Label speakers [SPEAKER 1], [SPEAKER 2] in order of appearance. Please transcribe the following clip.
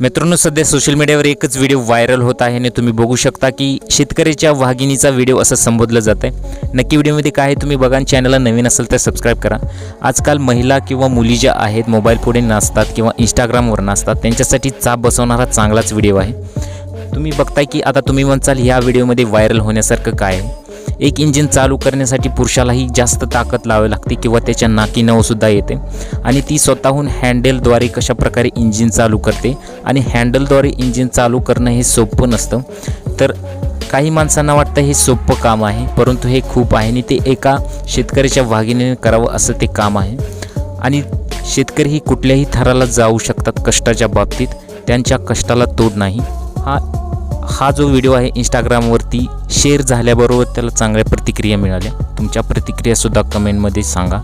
[SPEAKER 1] मित्रांनो सध्या सोशल मीडियावर एकच व्हिडिओ व्हायरल होत आहे आणि तुम्ही बघू शकता की शेतकऱ्याच्या वाघिणीचा व्हिडिओ असं संबोधलं जात आहे. नक्की व्हिडिओमध्ये काय आहे तुम्ही बघा चॅनलला नवीन असेल तर सबस्क्राईब करा. आजकाल महिला किंवा मुली ज्या आहेत मोबाईल पुढे नसतात किंवा इंस्टाग्रामवर नसतात त्यांच्यासाठी चाप बसवणारा चांगलाच व्हिडिओ आहे. तुम्ही बघताय की आता तुम्ही म्हणचाल ह्या व्हिडिओमध्ये व्हायरल होण्यासारखं काय आहे? एक इंजिन चालू करण्यासाठी पुरुषालाही जास्त ताकद लावावी लागते किंवा त्याच्या नाकी नवसुद्धा येते. आणि ती स्वतःहून हँडलद्वारे कशाप्रकारे इंजिन चालू करते आणि हँडलद्वारे इंजिन चालू करणं हे सोपं नसतं. तर काही माणसांना वाटतं हे सोपं काम आहे परंतु हे खूप आहे आणि ते एका शेतकऱ्याच्या वाघिणीने करावं असं ते काम आहे. आणि शेतकरी ही कुठल्याही थराला जाऊ शकतात कष्टाच्या बाबतीत त्यांच्या कष्टाला तोड नाही. हा हा जो व्हिडिओ आहे इंस्टाग्रामवरती शेअर झाल्याबरोबर त्याला चांगल्या प्रतिक्रिया मिळाल्या. तुमच्या प्रतिक्रियासुद्धा कमेंटमध्ये सांगा.